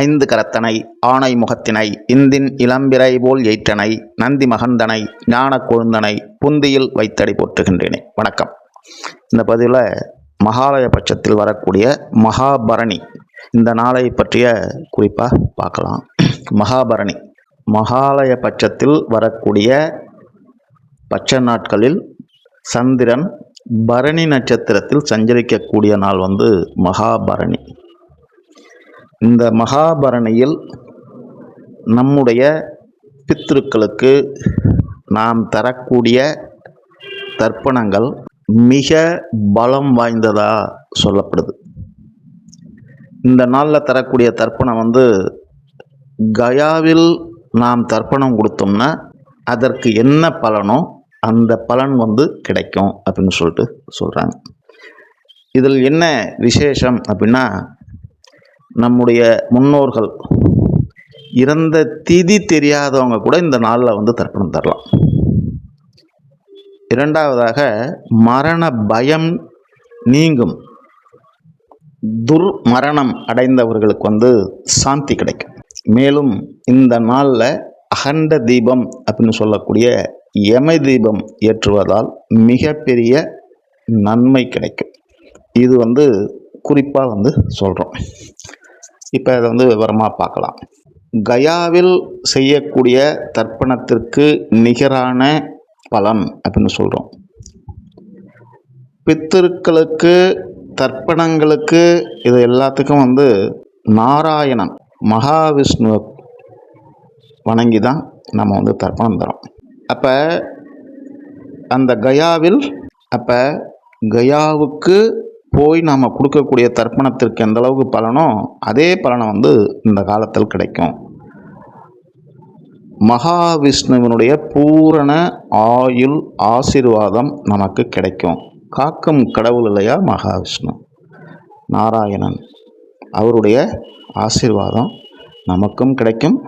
ஐந்து கரத்தனை ஆணை முகத்தினை இந்தின் இளம்பிறை போல் எயிற்றனை நந்தி மகந்தனை ஞான கொழுந்தனை புந்தியில் வைத்தடி போற்றுகின்றேனே. வணக்கம். இந்த பதிவில் மகாலய பட்சத்தில் வரக்கூடிய மகாபரணி. இந்த நாளை பற்றிய குறிப்பாக பார்க்கலாம். மகாபரணி. மகாலய பட்சத்தில் வரக்கூடிய பட்ச நாட்களில் சந்திரன் பரணி நட்சத்திரத்தில் சஞ்சரிக்கக்கூடிய நாள் வந்து மகாபரணி. இந்த மகாபரணியில் நம்முடைய பித்ருக்களுக்கு நாம் தரக்கூடிய தர்ப்பணங்கள் மிக பலம் வாய்ந்ததாக சொல்லப்படுது. இந்த நாளில் தரக்கூடிய தர்ப்பணம் வந்து கயாவில் நாம் தர்ப்பணம் கொடுத்தோம்னா அதற்கு என்ன பலனோ அந்த பலன் வந்து கிடைக்கும் அப்படின்னு சொல்லிட்டு சொல்கிறாங்க இதில் என்ன விசேஷம் அப்படின்னா நம்முடைய முன்னோர்கள் இறந்த திதி தெரியாதவங்க கூட இந்த நாளில் வந்து தர்ப்பணம் தரலாம். இரண்டாவதாக மரண பயம் நீங்கும். துர்மரணம் அடைந்தவர்களுக்கு வந்து சாந்தி கிடைக்கும். மேலும் இந்த நாளில் அகண்ட தீபம் அப்படின்னு சொல்லக்கூடிய யம தீபம் ஏற்றுவதால் மிகப்பெரிய நன்மை கிடைக்கும். இது வந்து குறிப்பாக வந்து சொல்கிறோம் இப்போ அதை வந்து விவரமாக பார்க்கலாம் கயாவில் செய்யக்கூடிய தர்ப்பணத்திற்கு நிகரான பலன் அப்படின்னு சொல்கிறோம் பித்திருக்களுக்கு தர்ப்பணங்களுக்கு இது எல்லாத்துக்கும் வந்து நாராயணன் மகாவிஷ்ணு வணங்கி தான் நம்ம வந்து தர்ப்பணம் தரோம் அப்போ அந்த கயாவில் அப்போ கயாவுக்கு போய் நாம் கொடுக்கக்கூடிய தர்ப்பணத்திற்கு எந்த அளவுக்கு பலனோ அதே பலனை வந்து இந்த காலத்தில் கிடைக்கும். மகாவிஷ்ணுவினுடைய பூரண ஆயுள் ஆசீர்வாதம் நமக்கு கிடைக்கும். காக்கும் கடவுள் இல்லையா மகாவிஷ்ணு? நாராயணன் அவருடைய ஆசீர்வாதம் நமக்கும் கிடைக்கும்.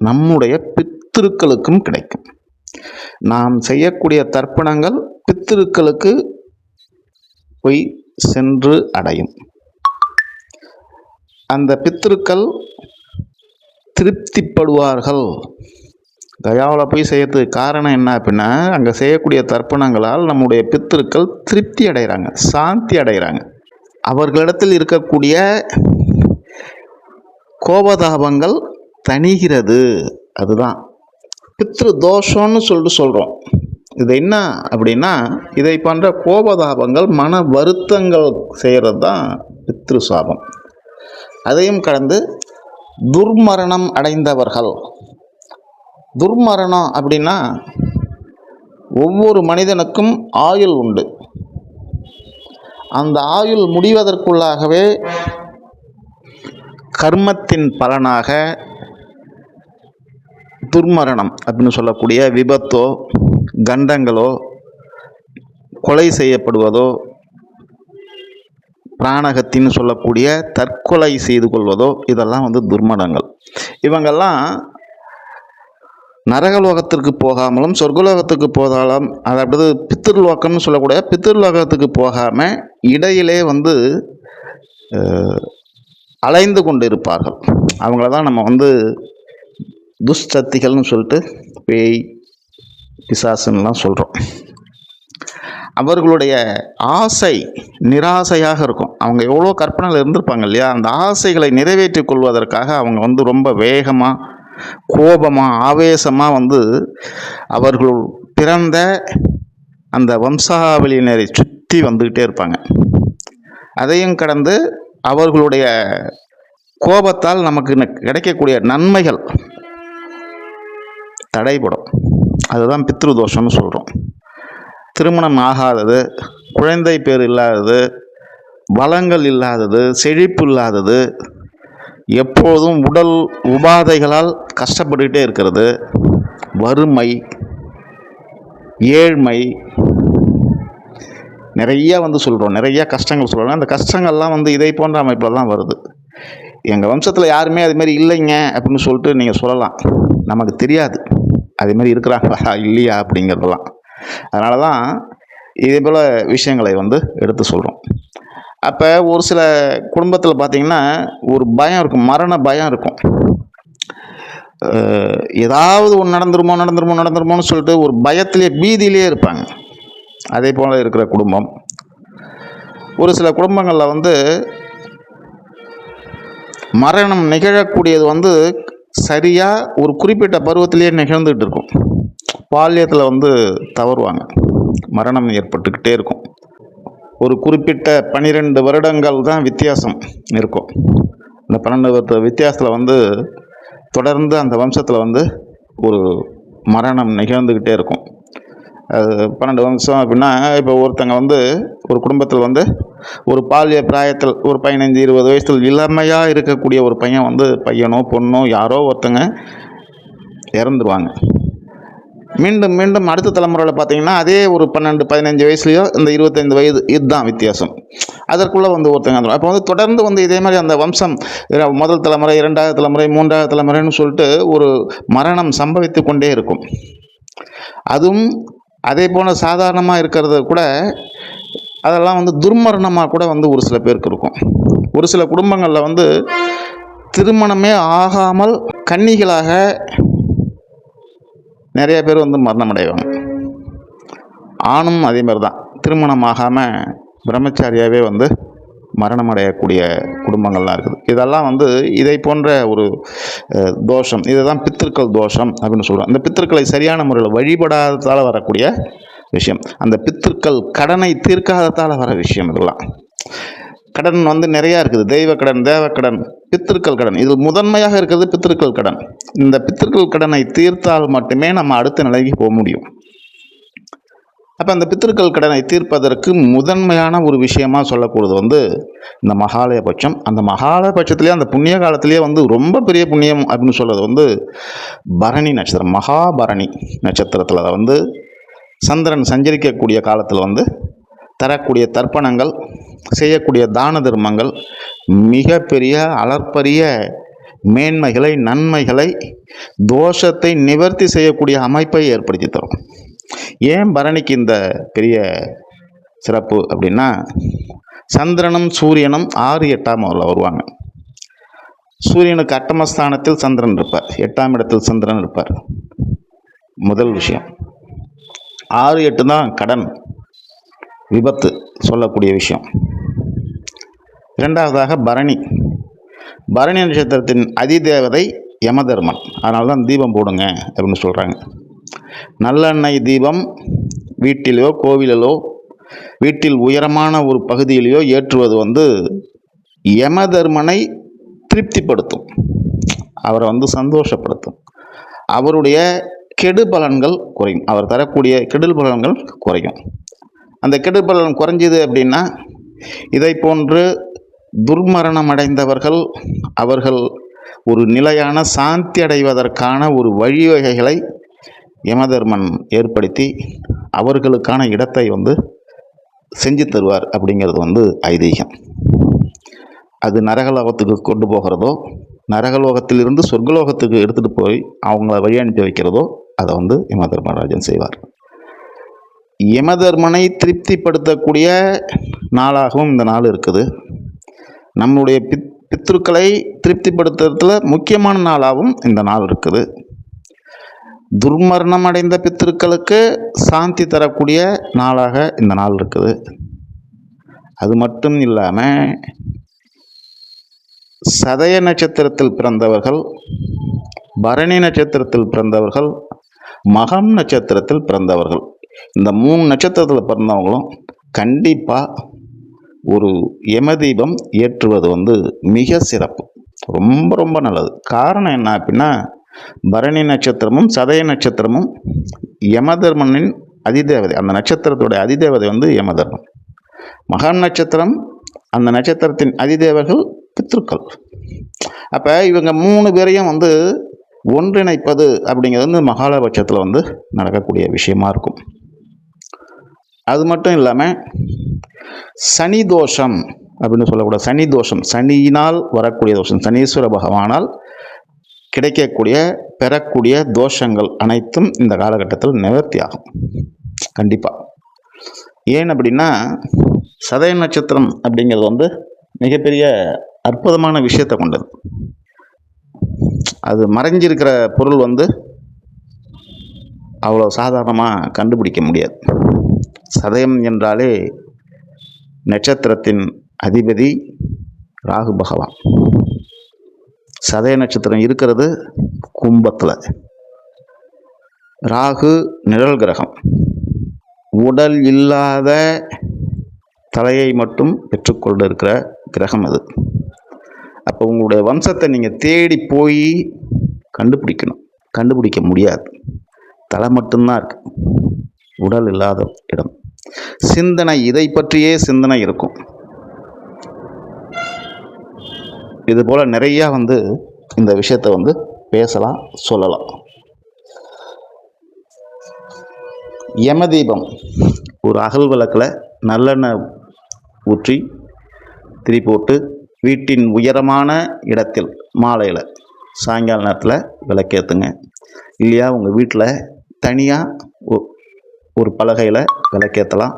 நம்முடைய பித்திருக்களுக்கும் கிடைக்கும். நாம் செய்யக்கூடிய தர்ப்பணங்கள் பித்திருக்களுக்கு போய் சென்று அடையும். அந்த பித்திருக்கள் திருப்திப்படுவார்கள். கயாவில் போய் செய்யறதுக்கு காரணம் என்ன அப்படின்னா அங்கே செய்யக்கூடிய தர்ப்பணங்களால் நம்முடைய பித்திருக்கள் திருப்தி அடைகிறாங்க சாந்தி அடைகிறாங்க. அவர்களிடத்தில் இருக்கக்கூடிய கோபதாபங்கள் தணிகிறது. அதுதான். பித்ரு தோஷம்னு சொல்லிட்டு சொல்கிறோம் இது என்ன அப்படின்னா இதை போன்ற கோபதாபங்கள் மன வருத்தங்கள் செய்கிறது தான் பித்ரு சாபம் அதையும் கடந்து துர்மரணம் அடைந்தவர்கள். துர்மரணம் அப்படின்னா ஒவ்வொரு மனிதனுக்கும் ஆயுள் உண்டு. அந்த ஆயுள் முடிவதற்குள்ளாகவே கர்மத்தின் பலனாக துர்மரணம் அப்படின்னு சொல்லக்கூடிய விபத்தோ கண்டங்களோ கொலை செய்யப்படுவதோ பிராணகத்தின்னு சொல்லக்கூடிய தற்கொலை செய்து கொள்வதோ இதெல்லாம் வந்து துர்மடங்கள். இவங்கெல்லாம் நரகலோகத்திற்கு போகாமலும் சொர்க்கலோகத்துக்கு போதாலும் அதாவது பித்திருலோகம்னு சொல்லக்கூடிய பித்திருலோகத்துக்கு போகாமல் இடையிலே வந்து அலைந்து கொண்டு இருப்பார்கள் அவங்கள தான் நம்ம வந்து துஷ்சக்திகள்னு சொல்லிட்டு பேய் பிசாசுன்னெலாம் சொல்கிறோம் அவர்களுடைய ஆசை நிராசையாக இருக்கும். அவங்க எவ்வளோ கற்பனையில் இருந்திருப்பாங்க இல்லையா? அந்த ஆசைகளை நிறைவேற்றிக் கொள்வதற்காக அவங்க வந்து ரொம்ப வேகமாக கோபமாக ஆவேசமாக வந்து அவர்கள் பிறந்த அந்த வம்சாவளியினரை சுற்றி வந்துக்கிட்டே இருப்பாங்க. அதையும் கடந்து அவர்களுடைய கோபத்தால் நமக்கு கிடைக்கக்கூடிய நன்மைகள் தடைபடும். அதுதான் பித்ரு தோஷம்னு சொல்கிறோம் திருமணம் ஆகாதது குழந்தை பேர் இல்லாதது வளங்கள் இல்லாதது செழிப்பு இல்லாதது எப்போதும் உடல் உபாதைகளால் கஷ்டப்பட்டுக்கிட்டே இருக்கிறது. வறுமை ஏழ்மை நிறைய வந்து சொல்கிறோம் நிறைய கஷ்டங்கள் சொல்கிறோம் அந்த கஷ்டங்கள்லாம் வந்து இதை போன்ற அமைப்பில் தான் வருது. எங்கள் வம்சத்தில் யாருமே அதுமாரி இல்லைங்க அப்படின்னு சொல்லிட்டு நீங்கள் சொல்லலாம். நமக்கு தெரியாது. அதே மாதிரி இருக்கிறாங்களா இல்லையா அப்படிங்கிறதெல்லாம். அதனால தான் இதே போல் விஷயங்களை வந்து எடுத்து சொல்கிறோம் அப்போ ஒரு சில குடும்பத்தில் பார்த்தீங்கன்னா ஒரு பயம் இருக்கும் மரண பயம் இருக்கும். ஏதாவது ஒன்று நடந்துருமோ நடந்துருமோ நடந்துருமோன்னு சொல்லிட்டு ஒரு பயத்திலே பீதியிலே இருப்பாங்க. அதே போல் இருக்கிற குடும்பம். ஒரு சில குடும்பங்களில் வந்து மரணம் நிகழக்கூடியது வந்து சரியாக ஒரு குறிப்பிட்ட பருவத்திலேயே நிகழ்ந்துகிட்டு இருக்கும். பால்யத்தில் வந்து தவறுவாங்க. மரணம் ஏற்பட்டுக்கிட்டே இருக்கும். ஒரு குறிப்பிட்ட பன்னிரெண்டு வருடங்கள் தான் வித்தியாசம் இருக்கும். இந்த பன்னெண்டு வருட வித்தியாசத்தில் வந்து தொடர்ந்து அந்த வம்சத்தில் வந்து ஒரு மரணம் நிகழ்ந்துக்கிட்டே இருக்கும். பன்னெண்டு வம்சம் அப்படின்னா இப்போ ஒருத்தங்க வந்து ஒரு குடும்பத்தில் வந்து ஒரு பாலிய பிராயத்தில் ஒரு பதினஞ்சு இருபது வயசில் இளமையாக இருக்கக்கூடிய ஒரு பையன் வந்து பையனோ பொண்ணோ யாரோ ஒருத்தங்க இறந்துருவாங்க. மீண்டும் மீண்டும் அடுத்த தலைமுறையில் பார்த்தீங்கன்னா அதே ஒரு பன்னெண்டு பதினஞ்சு வயசுலையோ இந்த இருபத்தைந்து வயது இதுதான் வித்தியாசம். அதற்குள்ளே வந்து ஒருத்தங்க வந்துடும் அப்போ வந்து தொடர்ந்து வந்து இதே மாதிரி அந்த வம்சம் முதல் தலைமுறை இரண்டாவது தலைமுறை மூன்றாவது தலைமுறைன்னு சொல்லிட்டு ஒரு மரணம் சம்பவித்து கொண்டே இருக்கும். அதுவும் அதே போல் சாதாரணமாக இருக்கிறது கூட அதெல்லாம் வந்து துர்மரணமாக கூட வந்து ஒரு சில பேருக்கு இருக்கும். ஒரு சில குடும்பங்களில் வந்து திருமணமே ஆகாமல் கன்னிகளாக நிறைய பேர் வந்து மரணம் அடைவாங்க ஆணும் அதே மாதிரி தான் திருமணம் ஆகாமல் பிரம்மச்சாரியாகவே வந்து மரணம் அடையக்கூடிய குடும்பங்கள்லாம் இருக்குது. இதெல்லாம் வந்து இதை போன்ற ஒரு தோஷம் இதுதான் பித்திருக்கள் தோஷம் அப்படின்னு சொல்கிறோம் இந்த பித்திருக்களை சரியான முறையில் வழிபடாததால் வரக்கூடிய விஷயம். அந்த பித்திருக்கள் கடனை தீர்க்காததால் வர விஷயம் இதெல்லாம். கடன் வந்து நிறையா இருக்குது. தெய்வ கடன் தேவ கடன் பித்திருக்கள் கடன். இது முதன்மையாக இருக்கிறது பித்திருக்கள் கடன். இந்த பித்திருக்கள் கடனை தீர்த்தால் மட்டுமே நம்ம அடுத்த நிலைக்கு போக முடியும். அப்போ அந்த பித்திருக்கள் கடனை தீர்ப்பதற்கு முதன்மையான ஒரு விஷயமாக சொல்லக்கூடியது வந்து இந்த மகாலயபட்சம் அந்த மகாலயபட்சத்திலே அந்த புண்ணிய காலத்திலேயே வந்து ரொம்ப பெரிய புண்ணியம் அப்படின்னு சொல்கிறது வந்து பரணி நட்சத்திரம் மகாபரணி நட்சத்திரத்தில் வந்து சந்திரன் சஞ்சரிக்கக்கூடிய காலத்தில் வந்து தரக்கூடிய தர்ப்பணங்கள் செய்யக்கூடிய தான தர்மங்கள் மிகப்பெரிய அளப்பரிய மேன்மைகளை நன்மைகளை தோஷத்தை நிவர்த்தி செய்யக்கூடிய அமைப்பை ஏற்படுத்தி தரும். ஏன் பரணிக்கு இந்த பெரிய சிறப்பு அப்படின்னா சந்திரனும் சூரியனும் ஆறு எட்டாம் அவரில் வருவாங்க. சூரியனுக்கு அட்டமஸ்தானத்தில் சந்திரன் இருப்பார். எட்டாம் இடத்தில் சந்திரன் இருப்பார். முதல் விஷயம். ஆறு எட்டு தான் கடன் விபத்து சொல்லக்கூடிய விஷயம். இரண்டாவதாக பரணி. பரணி நட்சத்திரத்தின் அதிதேவதை யமதர்மன். அதனால தான் தீபம் போடுங்க அப்படின்னு சொல்கிறாங்க நல்லெண்ணெய் தீபம் வீட்டிலோ கோவிலிலோ வீட்டில் உயரமான ஒரு பகுதியிலேயோ ஏற்றுவது வந்து யமதர்மனை திருப்திப்படுத்தும். அவரை வந்து சந்தோஷப்படுத்தும். அவருடைய கெடு பலன்கள் குறையும். அவர் தரக்கூடிய கெடுல் பலன்கள் குறையும். அந்த கெடு பலன் குறைஞ்சிது அப்படின்னா இதை போன்று துர்மரணம் அடைந்தவர்கள் அவர்கள் ஒரு நிலையான சாந்தி அடைவதற்கான ஒரு வழிவகைகளை யமதர்மன் ஏற்படுத்தி அவர்களுக்கான இடத்தை வந்து செஞ்சு தருவார் அப்படிங்கிறது வந்து ஐதீகம். அது நரகலோகத்துக்கு கொண்டு போகிறதோ நரகலோகத்திலிருந்து சொர்க்கலோகத்துக்கு எடுத்துகிட்டு போய் அவங்கள வழி அனுப்பி வைக்கிறதோ அதை வந்து யமதர்மராஜன் செய்வார். யமதர்மனை திருப்திப்படுத்தக்கூடிய நாளாகவும் இந்த நாள் இருக்குது. நம்முடைய பித் பித்ருக்களை திருப்திப்படுத்துறதுல முக்கியமான நாளாகவும் இந்த நாள் இருக்குது. துர்மரணம் அடைந்த பித்திருக்களுக்கு சாந்தி தரக்கூடிய நாளாக இந்த நாள் இருக்குது. அது மட்டும் இல்லாமல் சதய நட்சத்திரத்தில் பிறந்தவர்கள் பரணி நட்சத்திரத்தில் பிறந்தவர்கள் மகம் நட்சத்திரத்தில் பிறந்தவர்கள். இந்த மூணு நட்சத்திரத்தில் பிறந்தவங்களும் கண்டிப்பாக ஒரு யமதீபம் ஏற்றுவது வந்து மிக சிறப்பு. ரொம்ப ரொம்ப நல்லது. காரணம் என்ன அப்படின்னா பரணி நட்சத்திரமும் சதய நட்சத்திரமும் யமதர்மனின் அதிதேவதை அந்த நட்சத்திரத்துடைய அதிதேவதை வந்து யமதர்மன் மகான் நட்சத்திரம் அந்த நட்சத்திரத்தின் அதிதேவர்கள் பித்ருக்கள். அப்போ இவங்க மூணு பேரையும் வந்து ஒன்றிணைப்பது அப்படிங்கிறது வந்து மகாலபட்சத்தில் வந்து நடக்கக்கூடிய விஷயமா இருக்கும். அது மட்டும் இல்லாமல் சனி தோஷம் அப்படின்னு சொல்லக்கூடாது சனி தோஷம் சனியினால் வரக்கூடிய தோஷம் சனீஸ்வர பகவானால் கிடைக்கக்கூடிய பெறக்கூடிய தோஷங்கள் அனைத்தும் இந்த காலகட்டத்தில் நிவர்த்தி ஆகும். கண்டிப்பாக ஏன் அப்படின்னா சதய நட்சத்திரம் அப்படிங்கிறது வந்து மிகப்பெரிய அற்புதமான விஷயத்தை கொண்டது. அது மறைஞ்சிருக்கிற பொருள் வந்து அவ்வளோ சாதாரணமாக கண்டுபிடிக்க முடியாது. சதயம் என்றாலே நட்சத்திரத்தின் அதிபதி ராகு பகவான். சதய நட்சத்திரம் இருக்கிறது கும்பத்தில். ராகு நிழல் கிரகம். உடல் இல்லாத தலையை மட்டும் பெற்றுக்கொண்டு இருக்கிற கிரகம் அது. அப்போ உங்களுடைய வம்சத்தை நீங்கள் தேடி போய் கண்டுபிடிக்கணும். கண்டுபிடிக்க முடியாது. தலை மட்டும்தான் இருக்கு. உடல் இல்லாத இடம். சிந்தனை இதை பற்றியே சிந்தனை இருக்கும். இது போல் நிறையா வந்து இந்த விஷயத்தை வந்து பேசலாம் சொல்லலாம். யமதீபம். ஒரு அகல் விளக்கில் நல்லெண்ணெய் ஊற்றி திரி போட்டு வீட்டின் உயரமான இடத்தில் மாலையில் சாயங்கால நேரத்தில் விளக்கேற்றுங்க இல்லையா உங்கள் வீட்டில் தனியாக ஒரு பலகையில் விளக்கேற்றலாம்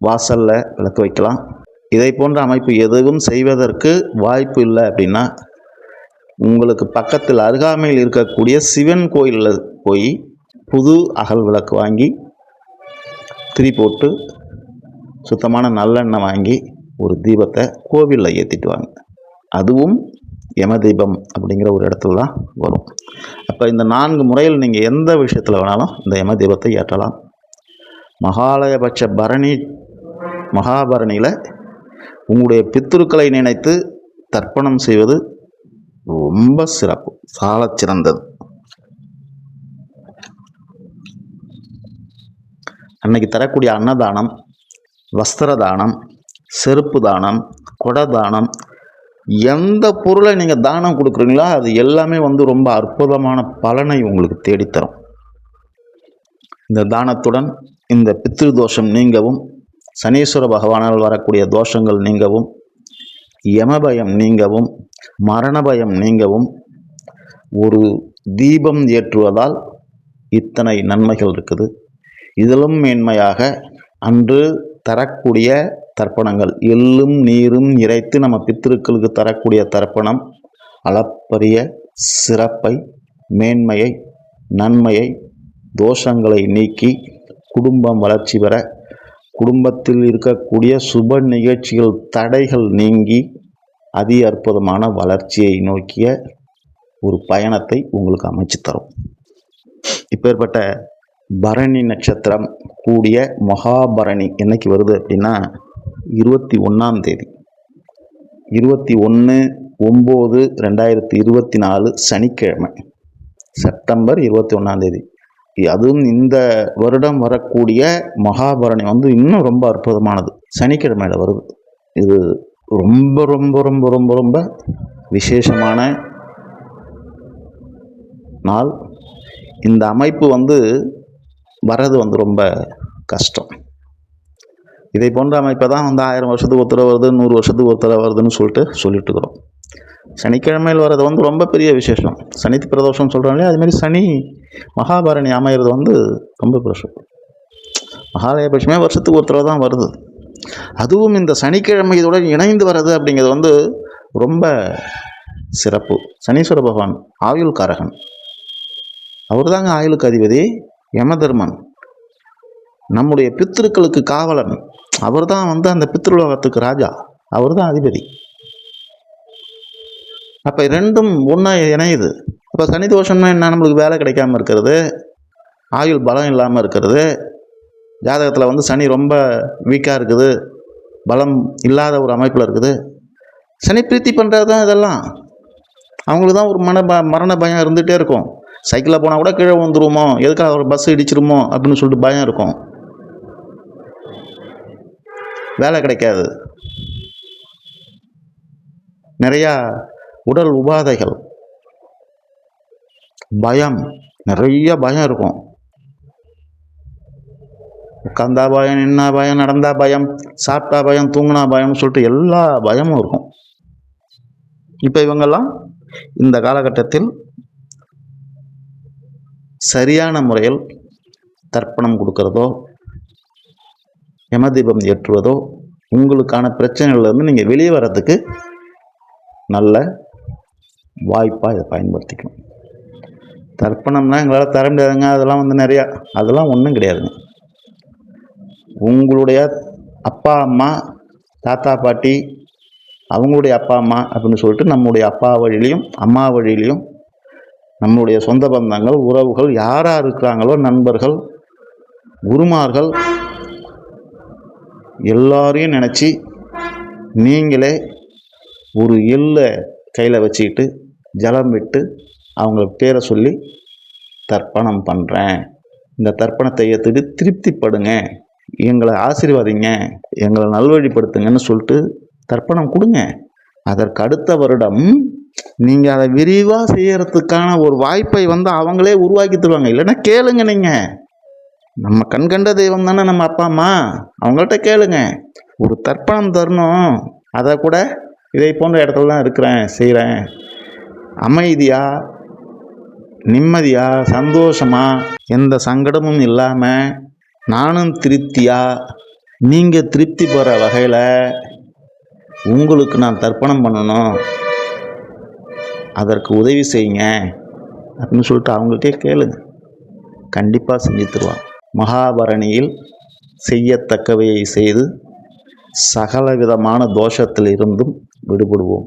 வாசலில் விளக்கு வைக்கலாம். இதை போன்ற அமைப்பு எதுவும் செய்வதற்கு வாய்ப்பு இல்லை அப்படின்னா உங்களுக்கு பக்கத்தில் அருகாமையில் இருக்கக்கூடிய சிவன் கோயிலில் போய் புது அகல் விளக்கு வாங்கி திரி போட்டு சுத்தமான நல்லெண்ணெய் வாங்கி ஒரு தீபத்தை கோவிலில் ஏற்றிட்டு வாங்க. அதுவும் யம தீபம் அப்படிங்கிற ஒரு இடத்துல தான் வரும். அப்போ இந்த நான்கு முறையில் நீங்கள் எந்த விஷயத்தில் வேணாலும் இந்த யம தீபத்தை ஏற்றலாம். மகாலயபட்ச பரணி மகாபரணியில் உங்களுடைய பித்துருக்களை நினைத்து தர்ப்பணம் செய்வது ரொம்ப சிறப்பு சால சிறந்தது. அன்னைக்கு தரக்கூடிய அன்னதானம் வஸ்திர தானம் செருப்பு தானம் கொடை தானம் எந்த பொருளை நீங்கள் தானம் கொடுக்குறீங்களோ அது எல்லாமே வந்து ரொம்ப அற்புதமான பலனை உங்களுக்கு தேடித்தரும். இந்த தானத்துடன் இந்த பித்ரு தோஷம் நீங்கவும் சனீஸ்வர பகவானால் வரக்கூடிய தோஷங்கள் நீங்கவும் யமபயம் நீங்கவும் மரண பயம் நீங்கவும் ஒரு தீபம் ஏற்றுவதால் இத்தனை நன்மைகள் இருக்குது. இதிலும் மேன்மையாக அன்று தரக்கூடிய தர்ப்பணங்கள் எள்ளும் நீரும் இறைத்து நம்ம பித்திருக்களுக்கு தரக்கூடிய தர்ப்பணம் அளப்பரிய சிறப்பை மேன்மையை நன்மையை தோஷங்களை நீக்கி குடும்பம் வளர்ச்சி பெற குடும்பத்தில் இருக்கக்கூடிய சுப நிகழ்ச்சிகள் தடைகள் நீங்கி அதி அற்புதமான வளர்ச்சியை நோக்கிய ஒரு பயணத்தை உங்களுக்கு அமைச்சு தரும். இப்பேற்பட்ட பரணி நட்சத்திரம் கூடிய மகாபரணி என்னைக்கு வருது அப்படின்னா இருபத்தி ஒன்றாம் தேதி. இருபத்தி ஒன்று ஒம்பது ரெண்டாயிரத்தி இருபத்தி நாலு சனிக்கிழமை செப்டம்பர் இருபத்தி ஒன்றாம் தேதி. அதுவும் இந்த வருடம் வரக்கூடிய மகாபரணி வந்து இன்னும் ரொம்ப அற்புதமானது. சனிக்கிழமையில் வருது. இது ரொம்ப ரொம்ப ரொம்ப ரொம்ப ரொம்ப விசேஷமான நாள். இந்த அமைப்பு வந்து வர்றது வந்து ரொம்ப கஷ்டம். இதை போன்ற அமைப்பை தான் வந்து ஆயிரம் வருஷத்துக்கு ஒருத்தர வருது நூறு வருஷத்துக்கு ஒருத்தர வருதுன்னு சொல்லிட்டு சொல்லிட்டு இருக்கிறோம். சனிக்கிழமையில் வர்றது வந்து ரொம்ப பெரிய விசேஷம். சனி பிரதோஷம் சொல்கிறாங்களே அதுமாதிரி அதுமாரி சனி மகாபாரணி அமையிறது வந்து ரொம்ப பிரஷம் மகாலயபட்சமே வருஷத்துக்கு ஒருத்தர தான் வருது. அதுவும் இந்த சனிக்கிழமை இதோட இணைந்து வர்றது அப்படிங்கிறது வந்து ரொம்ப சிறப்பு. சனீஸ்வர பகவான் ஆயுள் காரகன் அவர் தாங்க ஆயுளுக்கு அதிபதி. யமதர்மன். நம்முடைய பித்திருக்களுக்கு காவலன். அவர் தான் வந்து அந்த பித்ருலோகத்துக்கு ராஜா. அவர் தான் அதிபதி. அப்போ ரெண்டும் ஒன்றா இணையுது. அப்போ சனி தோஷம்னா என்ன? நம்மளுக்கு வேலை கிடைக்காம இருக்கிறது. ஆயுள் பலம் இல்லாமல் இருக்கிறது. ஜாதகத்தில் வந்து சனி ரொம்ப வீக்காக இருக்குது. பலம் இல்லாத ஒரு அமைப்பில் இருக்குது. சனி பிரீத்தி பண்ணுறது தான் இதெல்லாம். அவங்களுக்கு தான் ஒரு மன ப மரண பயம் இருந்துகிட்டே இருக்கும். சைக்கிளில் போனால் கூட கீழே வந்துருமோ எதுக்காக ஒரு பஸ் இடிச்சிருமோ? அப்படின்னு சொல்லிட்டு பயம் இருக்கும். வேலை கிடைக்காது. நிறையா உடல் உபாதைகள். பயம். நிறைய பயம் இருக்கும். உட்காந்தா பயம் நின்னா பயம் நடந்தா பயம் சாப்பிட்டா பயம் தூங்கினா பயம்னு சொல்லிட்டு எல்லா பயமும் இருக்கும். இப்போ இவங்கெல்லாம் இந்த காலகட்டத்தில் சரியான முறையில் தர்ப்பணம் கொடுக்கறதோ யமதீபம் ஏற்றுவதோ உங்களுக்கான பிரச்சனைகள்லேருந்து நீங்கள் வெளியே வர்றதுக்கு நல்ல வாய்ப்பாக இதை பயன்படுத்திக்கணும். தர்ப்பணம்னா எங்களால் தர முடியாதுங்க. அதெல்லாம் வந்து நிறையா அதெல்லாம் ஒன்றும் கிடையாதுங்க. உங்களுடைய அப்பா அம்மா தாத்தா பாட்டி அவங்களுடைய அப்பா அம்மா அப்படின்னு சொல்லிட்டு நம்முடைய அப்பா வழியிலையும் அம்மா வழியிலையும் நம்முடைய சொந்த பந்தங்கள் உறவுகள் யாராக இருக்கிறாங்களோ நண்பர்கள் குருமார்கள் எல்லாரையும் நினச்சி நீங்களே ஒரு எல்லை கையில் வச்சுக்கிட்டு ஜலம் விட்டு அவங்க பேரை சொல்லி தர்ப்பணம் பண்ணுறேன் இந்த தர்ப்பணத்தை ஏற்றுட்டு திருப்திப்படுங்க. எங்களை ஆசீர்வாதிங்க. எங்களை நல்வழிப்படுத்துங்கன்னு சொல்லிட்டு தர்ப்பணம் கொடுங்க. அதற்கு அடுத்த வருடம் நீங்கள் அதை விரிவாக செய்கிறதுக்கான ஒரு வாய்ப்பை வந்து அவங்களே உருவாக்கி தருவாங்க. இல்லைன்னா கேளுங்க நீங்கள் நம்ம கண்கண்ட தெய்வம் தானே நம்ம அப்பா அம்மா. அவங்கள்ட்ட கேளுங்க. ஒரு தர்ப்பணம் தரணும். அதை கூட இதை போன்ற இடத்துல தான் இருக்கிறேன் செய்கிறேன் அமைதியாக நிம்மதியாக சந்தோஷமாக எந்த சங்கடமும் இல்லாமல் நானும் திருப்தியாக நீங்கள் திருப்தி பெற வகையில் உங்களுக்கு நான் தர்ப்பணம் பண்ணணும். அதற்கு உதவி செய்யுங்க அப்படின்னு சொல்லிட்டு அவங்கள்ட்டே கேளுங்க. கண்டிப்பாக செஞ்சு தருவான் மகாபரணியில் செய்யத்தக்கவையை செய்து சகல விதமான தோஷத்தில் இருந்தும் விடுபடுவோம்.